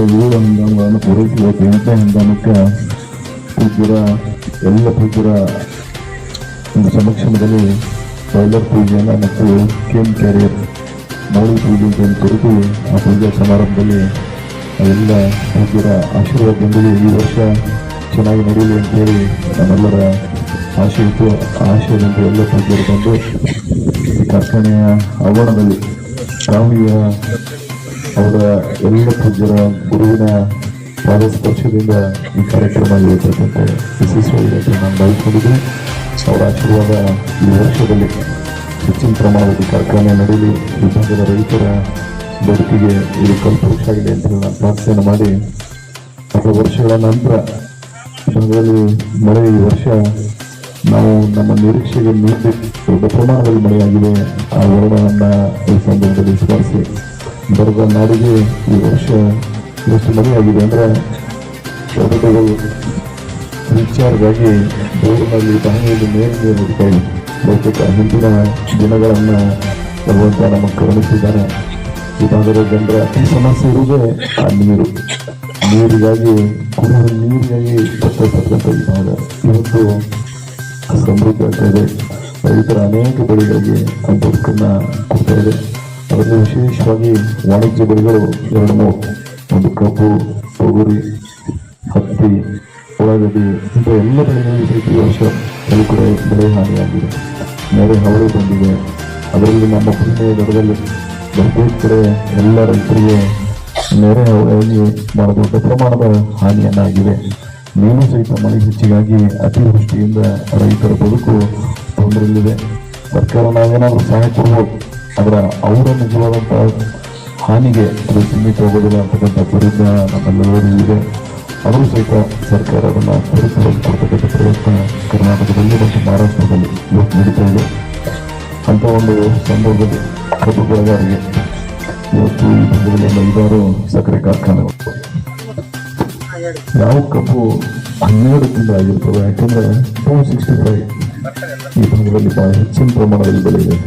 ಕಳೆದ ಏಳು ಹಂಗಾಮಗಳನ್ನು ಪೂರೈಸಬೇಕು ಎಂಟನೇ ಹಂಗಾಮಕ್ಕೆ ಪೂಜ್ಯರ, ಎಲ್ಲ ಪೂಜ್ಯರ ಒಂದು ಸಮಕ್ಷಮದಲ್ಲಿ ಬಾಯ್ಲರ್ ಪೂಜೆಯನ್ನು ಮತ್ತು ಕೆಮ್ ಕ್ಯಾರಿಯರ್ ಮೌಳಿ ಪೂಜೆಯನ್ನು ಕುರಿತು ಆ ಪೂಜಾ ಸಮಾರಂಭದಲ್ಲಿ ಎಲ್ಲ ಪೂಜ್ಯರ ಆಶೀರ್ವಾದದೊಂದಿಗೆ ಈ ವರ್ಷ ಚೆನ್ನಾಗಿ ನಡೆಯಲಿ ಅಂತೇಳಿ ನಮ್ಮೆಲ್ಲರ ಆಶೆ ಇತ್ತು ಎಲ್ಲ ಪೂಜ್ಯರು ಬಂದು ಕಾರ್ಖಾನೆಯ ಆವರಣದಲ್ಲಿ ಸ್ವಾಮಿಯ ಅವರ ಎಲ್ಲ ಪೂಜ್ಯರ ಗುರುವಿನ ಸ್ಪರ್ಶದಿಂದ ಈ ಕಾರ್ಯಕ್ರಮ ಇರತಕ್ಕಂಥ ಯಶಸ್ವಿಯಾಗಿದೆ ಅಂತ ನಾನು ಭಾವಿಸ್ಕೊಂಡಿದ್ದೀನಿ. ಅವರ ಆಶೀರ್ವಾದ ಈ ವರ್ಷದಲ್ಲಿ ಹೆಚ್ಚಿನ ಪ್ರಮಾಣದಲ್ಲಿ ಕಾರ್ಖಾನೆ ನಡೆಯಲಿ ವಿಭಾಗದ ರೈತರ ಬದುಕಿಗೆ ಇದು ಕಲ್ಪವೃಕ್ಷ ಅಂತ ನಾನು ಪ್ರಾರ್ಥನೆ ಮಾಡಿ. ಹತ್ತು ವರ್ಷಗಳ ನಂತರ ವಿಭಾಗದಲ್ಲಿ ಮಳೆ ಈ ವರ್ಷ ನಾವು ನಮ್ಮ ನಿರೀಕ್ಷೆಗೆ ಮೀರಿ ದೊಡ್ಡ ಪ್ರಮಾಣದಲ್ಲಿ ಮಳೆಯಾಗಿದೆ. ಆ ವರ್ಣವನ್ನು ಈ ಸಂದರ್ಭದಲ್ಲಿ ಸ್ಮರಿಸಿ. ಬರದ ನಾಡಿಗೆ ಈ ವರ್ಷ ಎಷ್ಟು ಮನೆಯಾಗಿದೆ ಅಂದರೆ ಶಬ್ದಗಳು ವಿಚಾರವಾಗಿ ಬೋರ್ನಲ್ಲಿ ಬಾವಿಯಲ್ಲಿ ಮೇಲೆ ಮೇಲೆ ಇದೆ ಬಹುತೇಕ ಹಿಂದಿನ ದಿನಗಳನ್ನು ಭಗವಂತ ನಮ್ಮ ಕರುಣಿಸಿದ್ದಾರೆ ಭಾಗದ ಜನರ ಅತಿ ಸಮಸ್ಯೆ ಇರುವುದೇ ಆ ನೀರು. ನೀರಿಗಾಗಿ, ಕುಡಿಯುವ ನೀರಿಗಾಗಿ ಕಷ್ಟಪಟ್ಟಂಥ ಈ ಭಾಗ. ಇವತ್ತು ಸಮೃದ್ಧಿ ಆಗ್ತಾ ಇದೆ ರೈತರ ಅನೇಕ ಬೆಳೆಗಳಿಗೆ ಆ ಬದುಕನ್ನು ಕೊಡ್ತಾ ಇದೆ. ಅದರಲ್ಲಿ ವಿಶೇಷವಾಗಿ ವಾಣಿಜ್ಯ ಬೆಳೆಗಳು ಎರಡು ಒಂದು ಕಬ್ಬು ತೊಗರಿ ಹತ್ತಿ, ಉಳ್ಳಾಗಡ್ಡಿ ಇಂಥ ಎಲ್ಲ ಬೆಳೆಗಳಲ್ಲಿ ಈ ವರ್ಷ ಕೆಲವು ಕಡೆ ಬೆಳೆ ಹಾನಿಯಾಗಿದೆ. ನೆರೆ ಹಾವಳಿ ಬಂದಿದೆ. ಅದರಲ್ಲಿ ನಮ್ಮ ಪುಣ್ಯ ದರದಲ್ಲಿ ಬಹುತೇಕ ಕಡೆ ಎಲ್ಲ ರೈತರಿಗೆ ನೆರೆ ಹಾವಳಿಯಾಗಿ ಬಹಳ ದೊಡ್ಡ ಪ್ರಮಾಣದ ಹಾನಿಯನ್ನಾಗಿದೆ. ನೀನು ಸಹಿತ ಮಳೆ ಹೆಚ್ಚಿಗಾಗಿ ಅತಿವೃಷ್ಟಿಯಿಂದ ರೈತರ ಬದುಕು ತೊಂದರೆಯಲ್ಲಿದೆ. ಸರ್ಕಾರ ನಾವೇನಾದರೂ ಸಹಾಯ ಕೊಡ್ಬೋದು. ಅದರ ಅವರ ನಿಜವಾದಂಥ ಹಾನಿಗೆ ಅದು ಸೀಮಿತ ಹೋಗೋದಿಲ್ಲ ಅಂತಕ್ಕಂಥ ಪರಿಜ್ಞಾನ ನಮ್ಮಲ್ಲಿ ಇದೆ. ಅವರು ಸಹಿತ ಸರ್ಕಾರ ಅದನ್ನು ತ್ವರಿತವಾಗಿ ಕೊಡ್ತಕ್ಕಂಥ ಪ್ರಯತ್ನ ಕರ್ನಾಟಕದಲ್ಲಿ ಮತ್ತು ಮಹಾರಾಷ್ಟ್ರದಲ್ಲಿ ಇವತ್ತು ನಡೀತಾ ಇದೆ. ಅಂತ ಒಂದು ಸಂದರ್ಭದಲ್ಲಿ ಕಬ್ಬು ಬೆಳೆಗಾರರಿಗೆ ಇವತ್ತು ಈ ಭಾಗದಲ್ಲಿ ಐದಾರು ಸಕ್ಕರೆ ಕಾರ್ಖಾನೆಗಳು. ಯಾವ ಕಬ್ಬು ಹನ್ನೆರಡು ಆಗಿರ್ತವೆ ಯಾಕಂದ್ರೆ ಟೂ ಸಿಕ್ಸ್ಟಿ ಫೈವ್ ಈ ಭಾಗದಲ್ಲಿ ಬಹಳ ಹೆಚ್ಚಿನ ಪ್ರಮಾಣದಲ್ಲಿ ಬೆಳೆಯಿದೆ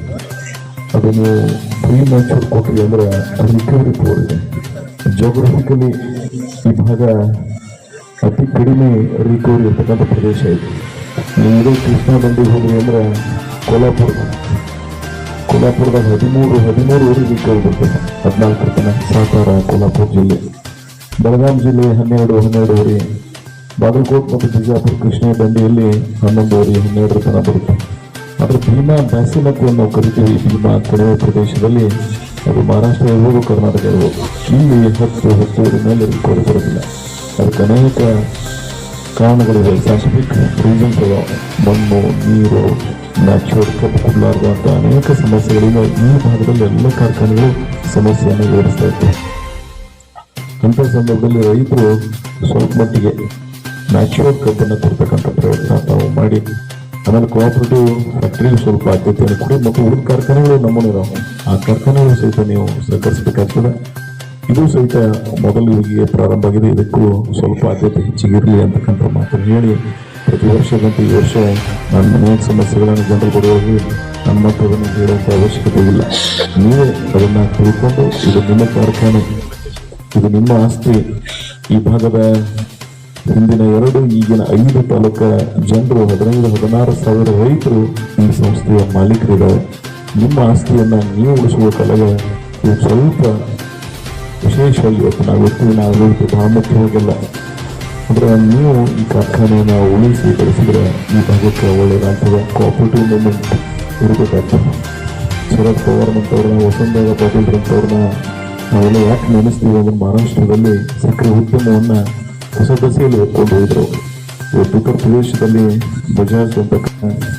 ಅದು ನೀವು ಪ್ರೀ ಮ್ಯಾಚೂರ್ ಕೊಟ್ರಿ ಅಂದ್ರೆ ಅದು ರಿಕವರಿ ಪೋರ್ ಇದೆ. ಜೋಗ್ರಫಿಕಲಿ ಈ ಭಾಗ ಅತಿ ಕಡಿಮೆ ರಿಕವರಿ ಇರ್ತಕ್ಕಂಥ ಪ್ರದೇಶ ಇದೆ. ನೀವು ಕೃಷ್ಣ ದಂಡಿಗೆ ಹೋದ್ರಿ ಅಂದ್ರೆ ಕೊಲ್ಲಾಪುರ ಕೊಲ್ಲಾಪುರದಾಗ ಹದಿಮೂರು ಹದಿಮೂರುವರೆಗೆ ರಿಕವರಿ ಬರ್ತದೆ ಹದಿನಾಲ್ಕು ತನಕ ಸಾಕಾರ ಕೊಲ್ಲಾಪುರ ಜಿಲ್ಲೆ. ಬೆಳಗಾಂ ಜಿಲ್ಲೆ ಹನ್ನೆರಡು, ಹನ್ನೆರಡುವರೆ. ಬಾಗಲಕೋಟ್ ಮತ್ತು ಬಿಜಾಪುರ ಕೃಷ್ಣ ದಂಡಿಯಲ್ಲಿ ಹನ್ನೊಂದುವರೆ ಹನ್ನೆರಡರ ತನಕ ಬರುತ್ತೆ. ಆದರೆ ಭೀಮಾ ಬ್ಯಾಸಿಲಕ್ಕು ನಾವು ಕರಿತೀವಿ ಭೀಮಾ ಕಣಿವೆ ಪ್ರದೇಶದಲ್ಲಿ ಅದು ಮಹಾರಾಷ್ಟ್ರ ಇರ್ಬೋದು, ಕರ್ನಾಟಕ ಇರ್ಬೋದು. ಇಲ್ಲಿ ಹತ್ತು ಹತ್ತುವರೆ ಮೇಲೆ ಕೊಡಬರೋದಿಲ್ಲ ಬರೋದಿಲ್ಲ ಅದಕ್ಕೆ ಅನೇಕ ಕಾರಣಗಳಿವೆ. ಸೈಂಟಿಫಿಕ್ ರೀಸನ್ಸ್ ಮಣ್ಣು, ನೀರು ನ್ಯಾಚುರಲ್ ಕಬ್ಬು ಅಂತ ಅನೇಕ ಸಮಸ್ಯೆಗಳಿಂದ ಈ ಭಾಗದಲ್ಲಿ ಎಲ್ಲ ಕಾರ್ಖಾನೆಗಳು ಸಮಸ್ಯೆಯನ್ನು ಎದುರಿಸ್ತಾ ಇರ್ತವೆ ಅಂಥ ಸಂದರ್ಭದಲ್ಲಿ ರೈತರು ಸ್ವಲ್ಪ ಮಟ್ಟಿಗೆ ನ್ಯಾಚುರಲ್ ಕಬ್ಬನ್ನು ಕೊಡ್ತಕ್ಕಂಥ ಪ್ರಯತ್ನ ತಾವು ಮಾಡಿ ಆಮೇಲೆ ಕೋಆಪರೇಟಿವ್ ಫ್ಯಾಕ್ಟ್ರಿಗೂ ಸ್ವಲ್ಪ ಆದ್ಯತೆಯನ್ನು ಕೊಡಿ ಮತ್ತು ಉಳಿದ ಕಾರ್ಖಾನೆಗಳು ನಮ್ಮನೆ ಇದಾವೆ ಆ ಕಾರ್ಖಾನೆಗಳು ಸಹಿತ ನೀವು ಸಹಕರಿಸಬೇಕಾಗ್ತದೆ. ಇದು ಸಹಿತ ಮೊದಲು ಯುಗಿಗೆ ಪ್ರಾರಂಭ ಆಗಿದೆ. ಇದಕ್ಕೂ ಸ್ವಲ್ಪ ಆದ್ಯತೆ ಹೆಚ್ಚಿಗಿರಲಿ ಅಂತಕ್ಕಂಥ ಮಾತನ್ನು ಹೇಳಿ ಪ್ರತಿ ವರ್ಷದಂತೆ ಈ ವರ್ಷ ನನ್ನ ಅನೇಕ ಸಮಸ್ಯೆಗಳನ್ನು ಜನರು ಕೊಡುವಾಗಿ ನನ್ನ ಮತ್ತು ಅದನ್ನು ಹೇಳುವಂಥ ಅವಶ್ಯಕತೆ ಇಲ್ಲ. ನೀವು ಅದನ್ನು ತಿಳ್ಕೊಂಡು ಇದು ನಿಮ್ಮ ಕಾರ್ಖಾನೆ, ಇದು ನಿಮ್ಮ ಆಸ್ತಿ. ಈ ಭಾಗದ ಹಿಂದಿನ ಎರಡು, ಈಗಿನ ಐದು ತಾಲೂಕ ಜನರು, ಹದಿನೈದು, ಹದಿನಾರು ಸಾವಿರ ರೈತರು ಈ ಸಂಸ್ಥೆಯ ಮಾಲೀಕರಿದ್ದಾರೆ. ನಿಮ್ಮ ಆಸ್ತಿಯನ್ನು ನೀವು ಉಳಿಸುವ ಕಲೆಗೆ ಸ್ವಲ್ಪ ವಿಶೇಷವಾಗಿ ಇವತ್ತು ನಾವು ಎತ್ತಿನ ಆಡಳಿತ ಬಹಳ ಅಂದ್ರೆ ನೀವು ಈ ಕಾರ್ಖಾನೆಯನ್ನು ಉಳಿಸಿ, ಬೆಳೆಸಿದರೆ ಈ ಭಾಗಕ್ಕೆ ಒಳ್ಳೆಯದಾಗ್ತದೆ ಕೋಆಪರೇಟಿವ್ ಮೂಮೆಂಟ್ ಇರಬೇಕಾಗ್ತದೆ ಶರದ್ ಪವಾರ್ ಅಂತವ್ರನ್ನ ವಸಂತರಾವ್ ಪಾಟೀಲ್ ಅಂತವ್ರನ್ನ ನಾವೆಲ್ಲ ಯಾಕೆ ನೆನೆಸ್ತೀವಿ ಅಂದ್ರೆ ಮಹಾರಾಷ್ಟ್ರದಲ್ಲಿ ಸಕ್ಕರೆ ಉದ್ಯಮವನ್ನ ಹೊಸ ದಸೆಯಲ್ಲಿ ಎತ್ಕೊಂಡು ಹೋದ್ರು ಉತ್ತರ ಪ್ರದೇಶದಲ್ಲಿ ಬಜಾಜ್ ಅಂತ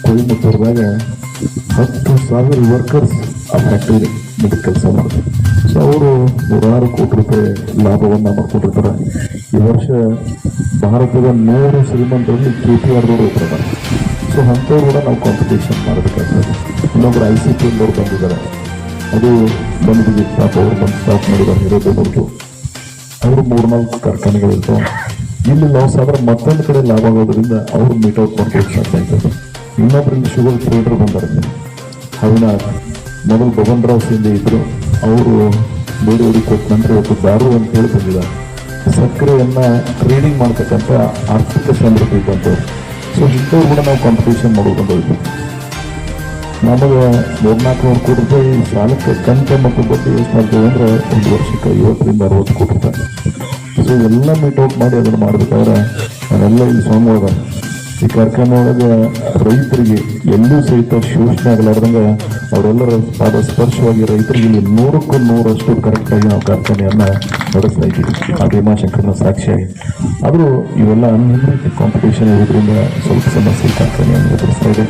ಕೊಯಮತ್ತೂರ್ದಾಗ ಹತ್ತು ಸಾವಿರ ವರ್ಕರ್ಸ್ ಆ ಫ್ಯಾಕ್ಟರಿ ಮೇಲೆ ಕೆಲಸ ಮಾಡಿದ್ರು. ಸೊ ಅವರು ನೂರಾರು ಕೋಟಿ ರೂಪಾಯಿ ಲಾಭವನ್ನು ಮಾಡ್ಕೊಂಡಿರ್ತಾರೆ. ಈ ವರ್ಷ ಭಾರತದ ನೂರು ಶ್ರೀಮಂತರಲ್ಲಿ ಕೆ ಪಿ ಆರ್ದವರು ಇರ್ತಾರೆ ಸೊ ಅಂಥವ್ರು ಕೂಡ ನಾವು ಕಾಂಪಿಟೇಷನ್ ಮಾಡಬೇಕಾಗ್ತದೆ. ಇನ್ನೊಬ್ರು ಐ ಸಿ ಪಿ ಇಂದವ್ರು ಬಂದಿದ್ದಾರೆ. ಅದು ಬಂದ್ಬಿಟ್ಟು ಪಾಪ ಅವರು ಬಂದು ಸ್ಟಾಪ್ ಮಾಡಿದ್ದಾರೆ. ಹಿರೇಬೇನವ್ರದ್ದು ಅವರು ಮೂರ್ನಾಲ್ಕು ಕಾರ್ಖಾನೆಗಳಿರ್ತಾವೆ ಇಲ್ಲಿ ಲಾಸ್ ಆದ್ರೆ ಮತ್ತೊಂದು ಕಡೆ ಲಾಭ ಆಗೋದ್ರಿಂದ ಅವರು ಔಟ್ ಮಾಡ್ಕೊಳ್ಳೋಕೆ ಸಾಧ್ಯ ಆಗ್ತದೆ ಇನ್ನೊಬ್ಬರಿಂದ ಶುಗರ್ ಟ್ರೇಡರ್ ಬಂದಾರೆ. ಅವಿನಾಥ್ ಮೊದಲು ಬಬನ್ ರಾವ್ ಸಿಂಧೆ ಇದ್ರು. ಅವರು ಬೇರೆ ಊರಿಗೆ ಕೊಟ್ಟ ನಂತರ ಇವತ್ತು ದಾರು ಅಂತ ಹೇಳಿ ಬಂದಿದ್ದಾರೆ. ಸಕ್ಕರೆಯನ್ನ ಟ್ರೇಡಿಂಗ್ ಮಾಡ್ತಕ್ಕಂಥ ಆರ್ಥಿಕ ಸಂದರ್ಭ ಇದ್ದಂಥವ್ರು. ಸೊ ಇಂಥವ್ರು ಕೂಡ ನಾವು ಕಾಂಪಿಟೇಷನ್ ಮಾಡೋದು ನಮಗೆ ಮೂರ್ನಾಲ್ಕು ನೂರು ಕೋಟಿ ರೂಪಾಯಿ ಸಾಲಕ್ಕೆ ಕಂತೆ ಮತ್ತು ಬಡ್ಡಿ ಎಷ್ಟು ಮಾಡ್ತೀವಿ ಅಂದ್ರೆ ಒಂದು ವರ್ಷಕ್ಕೆ ಐವತ್ತರಿಂದ ಅರವತ್ತು ಕೋಟಿ ರೂಪಾಯಿ. ಸೊ, ಎಲ್ಲ ಮೀಟ್ ಔಟ್ ಮಾಡಿ ಅದನ್ನು ಮಾಡಬೇಕಾದ್ರೆ ನಾನೆಲ್ಲ ಇಲ್ಲಿ ಸೋಮವಾರ ಈ ಕಾರ್ಯಕ್ರಮ ಒಳಗೆ ರೈತರಿಗೆ ಎಲ್ಲೂ ಸಹಿತ ಶೋಷಣೆ ಆಗಲಾರ್ದಂಗೆ ಅವರೆಲ್ಲರ ಪಾದ ಸ್ಪರ್ಶವಾಗಿ ರೈತರಿಗೆ ಇಲ್ಲಿ ನೂರಕ್ಕೂ ನೂರಷ್ಟು ಕರೆಕ್ಟಾಗಿ ನಾವು ಕಾರ್ಖಾನೆಯನ್ನ ನಡೆಸ್ತಾ ಇದ್ದೀವಿ. ಆ ಭೀಮಾಶಂಕರನ ಸಾಕ್ಷಿಯಾಗಿ. ಆದರೂ ಇವೆಲ್ಲ ಅನ್ಲಿಮಿಟೆಡ್ ಕಾಂಪಿಟೇಷನ್ ಇರೋದ್ರಿಂದ ಸ್ವಲ್ಪ ಸಮಸ್ಯೆ ಕಾರ್ಖಾನೆಯನ್ನು ಎದುರಿಸ್ತಾ ಇದೆ.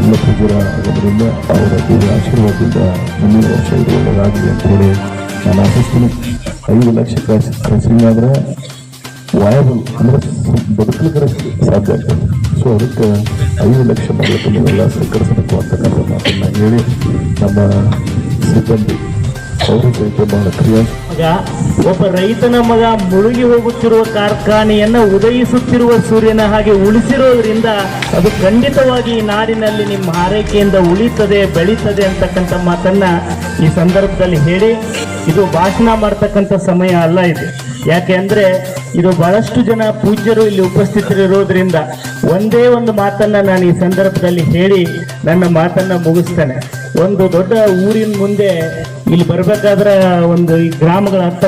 ಎಲ್ಲ ಪ್ರಜರ ಆಗೋದ್ರಿಂದ ಅವರ ದಿವ್ಯ ಆಶೀರ್ವಾದದಿಂದ ಮುಂದಿನ ವರ್ಷ ಇದು ಒಳ್ಳೆಯದಾಗಿದೆ ಅಂತ ಹೇಳಿ ನಾನು ಆಶಿಸ್ತೀನಿ. ಐದು ಲಕ್ಷ ಕಳಿಸಿಲ್ಲ ಆದರೆ ವಾಯಬಲ್ ಅಂದರೆ ಬದುಕಲಿಕ್ಕೆ ಸಾಧ್ಯ ಆಗ್ತದೆ. ಸೊ ಅದಕ್ಕೆ ಐದು ಲಕ್ಷ ಮಾಡಲಿಕ್ಕೆ ನೀವೆಲ್ಲ ಸಹಕರಿಸಬೇಕು ಅಂತಕ್ಕಂಥ ಮಾತನ್ನು ಹೇಳಿ ನಮ್ಮ ಸಿಬ್ಬಂದಿ ಅವರು ಸಹಿತ ಬಹಳ ಕ್ರಿಯಾ ಒಬ್ಬ ರೈತನ ಮಗ ಮುಳುಗಿ ಹೋಗುತ್ತಿರುವ ಕಾರ್ಖಾನೆಯನ್ನು ಉದಯಿಸುತ್ತಿರುವ ಸೂರ್ಯನ ಹಾಗೆ ಉಳಿಸಿರೋದ್ರಿಂದ ಅದು ಖಂಡಿತವಾಗಿ ಈ ನಾಡಿನಲ್ಲಿ ನಿಮ್ಮ ಹಾರೈಕೆಯಿಂದ ಉಳಿತದೆ, ಬೆಳೀತದೆ ಅಂತಕ್ಕಂಥ ಮಾತನ್ನ ಈ ಸಂದರ್ಭದಲ್ಲಿ ಹೇಳಿ, ಇದು ಭಾಷಣ ಮಾಡ್ತಕ್ಕಂಥ ಸಮಯ ಅಲ್ಲ ಇದು. ಯಾಕೆ ಅಂದ್ರೆ ಇದು ಬಹಳಷ್ಟು ಜನ ಪೂಜ್ಯರು ಇಲ್ಲಿ ಉಪಸ್ಥಿತರಿರೋದ್ರಿಂದ ಒಂದೇ ಒಂದು ಮಾತನ್ನ ನಾನು ಈ ಸಂದರ್ಭದಲ್ಲಿ ಹೇಳಿ ನನ್ನ ಮಾತನ್ನ ಮುಗಿಸ್ತೇನೆ. ಒಂದು ದೊಡ್ಡ ಊರಿನ ಮುಂದೆ ಇಲ್ಲಿ ಬರ್ಬೇಕಾದ್ರೆ ಒಂದು ಈ ಗ್ರಾಮಗಳ ಹತ್ತ